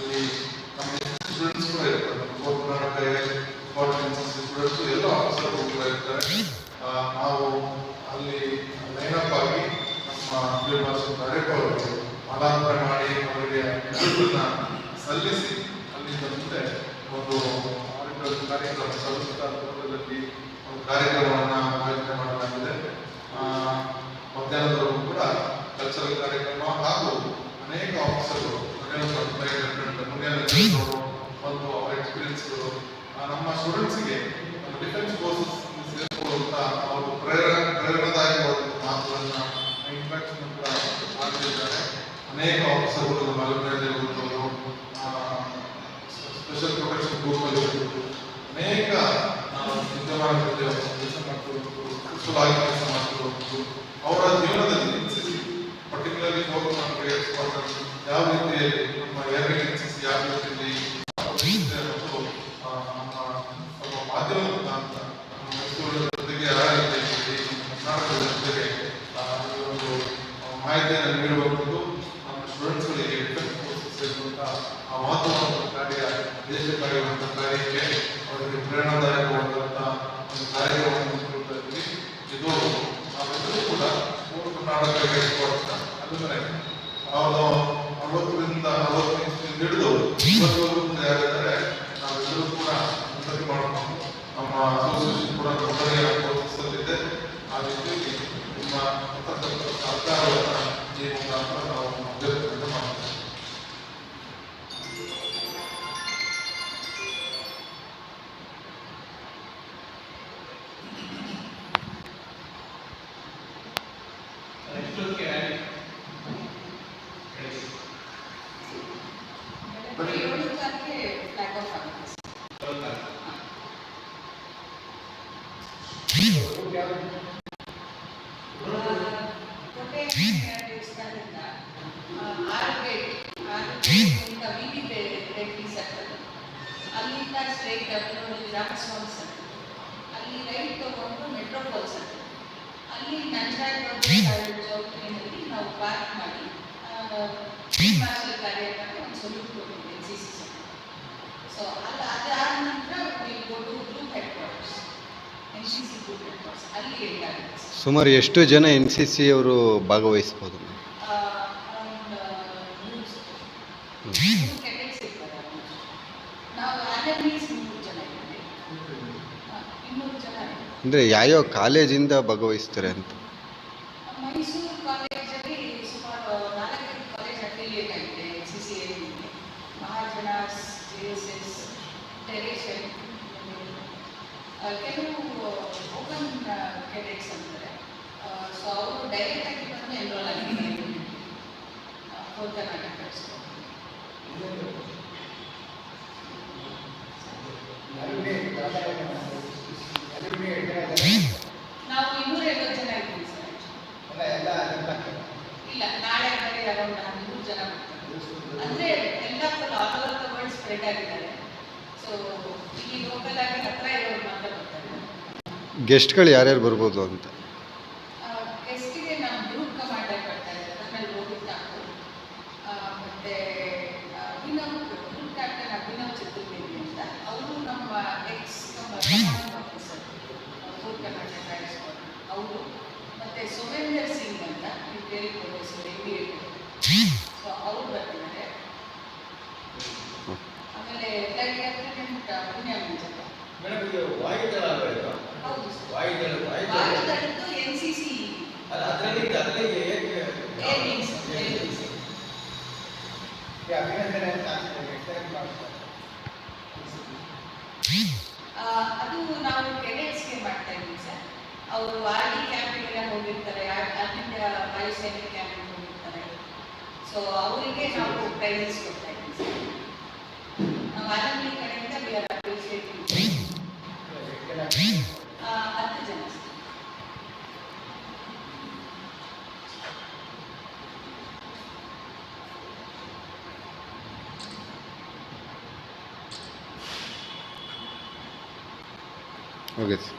ಅಲ್ಲಿ ನಮ್ಮ ಸ್ಟೂಡೆಂಟ್ಸ್ ಕೂಡ ಇರ್ತಾರೆ ನಮ್ಮ ಫೋರ್ತ್ ಕರ್ನಾಟಕ ಫಾರ್ಟಿ ಸ್ಟೂಡೆಂಟ್ಸ್ ಎಲ್ಲ ಆಫೀಸರ್ ಕೂಡ ಇರ್ತಾರೆ ನಾವು ಅಲ್ಲಿ ಲೈನಪ್ ಆಗಿ ನಮ್ಮ ಫೀಲ್ಡ್ ಮಾರ್ಷಲ್ ಮಾಲಾಂತರ ಮಾಡಿ ಅವರಿಗೆ ಸಲ್ಲಿಸಿ ಅಲ್ಲಿಂದ ಮುಂದೆ ಒಂದು ಕಾರ್ಯಕ್ರಮ ಸಂಸ್ಥಾ ಭವನದಲ್ಲಿ ಒಂದು ಕಾರ್ಯಕ್ರಮವನ್ನು ಆಯೋಜನೆ ಮಾಡಲಾಗಿದೆ ಮಧ್ಯಾಹ್ನದವರೆಗೂ ಕೂಡ ಕಲ್ಚರಲ್ ಕಾರ್ಯಕ್ರಮ ಹಾಗೂ ಅನೇಕ ಆಫೀಸರ್ಗಳು ಒಂದು ಅವರ ಎಕ್ಸ್ಪೀರಿಯನ್ಸ್ಗಳು ನಮ್ಮ ಸ್ಟೂಡೆಂಟ್ಸ್ಗೆ ಡಿಫೆನ್ಸ್ ಫೋರ್ಸಸ್ ಸೇರಿಕೊಳ್ಳುವಂತ ಅವರು ಪ್ರೇರಣ ಪ್ರೇರಣಾದಾಯಕವಾದ ಮಾತುಗಳನ್ನ ಇಂಟ್ರಾಕ್ಷನ್ ಅಂತ ಮಾಡ್ತಿದ್ದಾರೆ ಅನೇಕ ಆಫೀಸರ್ಗಳು ನಮ್ಮ ಆ ಮಹತ್ವವಾದ ಕಾರ್ಯ ದೇಶ ಕಾರ್ಯವಂತ ಕಾರ್ಯಕ್ಕೆ ಅವರಿಗೆ ಪ್ರೇರಣಾದಾಯಕವಾದಂಥ ಸರ್ಕಲ್ ಅಲ್ಲಿಂದ ಸ್ಟ್ರೈಟ್ ನೋಡಿ ರಾಮಸ್ವಾಮಿ ಸರ್ಕಲ್ ಅಲ್ಲಿ ರೈಟ್ ತಗೊಂಡು ಮೆಟ್ರೋಪಾಲ್ ಸರ್ಕಲ್ ಅಲ್ಲಿ ನಂಜರಾಜ್ ಚೌಕಿನಲ್ಲಿ ನಾವು ಪಾರ್ಕ್ ಮಾಡಿ ಮಾಸ್ಟರ್ ಕಾರ್ಯಕ್ರಮ ಒಂದು ಸಿ ಸಿ ಸೊ ಅಲ್ಲಿ ಅದಾದ ನಂತರ will go to group headquarters N C C group headquarters ಅಲ್ಲಿ ಎಂಟಾಗುತ್ತೆ ಸುಮಾರು ಎಷ್ಟು ಜನ ಎನ್ ಸಿ ಸಿ ಅವರು ಭಾಗವಹಿಸ್ಬೋದು ಅಂದ್ರೆ ಯಾವ್ಯಾವ ಕಾಲೇಜಿಂದ ಭಾಗವಹಿಸ್ತಾರೆ ಅಂತ? ಮೈಸೂರು ಕಾಲೇಜಲ್ಲಿ ಸುಮಾರು ನಾಲ್ಕೈದು ಕಾಲೇಜ್ ಅಫಿಲಿಯೇಟ್ ಆಗಿದೆ ಸಿ C A ಮಹಾಜನಾಸ್ J S S ಟೆರೇಷನ್ ಕೆಲವು ಓಪನ್ ಕೆಡೆಟ್ಸ್ ಅಂತಾರೆ ಸೊ ಅವರು ಡೈರೆಕ್ಟ್ ಆಗಿ ಬಂದು ಎನ್ರೋಲ್ ಆಗಿದ್ದಾರೆ ಫೋರ್ ಕರ್ನಾಟಕ ನಾವು ಬರ್ತಾರೆ. ಗೆಸ್ಟ್ಗಳು ಯಾರ್ಯಾರು ಬರ್ಬೋದು ಅಂತ? ಮೇಡಮ್ ಇದು ವಾಯುದಳ ಅಲ್ವಾ ವಾಯುದಳ ಎನ್ ಸಿ ಸಿ ಅಲ್ಲ ಅದರಲ್ಲಿ ಅದರಲ್ಲಿ ಅದು ನಾವು ಕೆಡೆಟ್ಸ್ಗೆ ಮಾಡ್ತಾ ಇದ್ದೀವಿ ಸರ್. ಅವರು ಆರ್ ಡಿ ಕ್ಯಾಂಪಿಗೆಲ್ಲ ಹೋಗಿರ್ತಾರೆ ಅಲ್ಲಿಂದ ವಾಯುಸೇನೆ ಕ್ಯಾಂಪಿಗೆ ಹೋಗಿರ್ತಾರೆ. ಸೊ ಅವರಿಗೆ ನಾವು ಪ್ರೈಸಸ್ ಕೊಡ್ತಾ ಇದ್ದೀವಿ ಸರ್. ನಾವು ಆರ್ಮಿ ಓಕೆ ಸರ್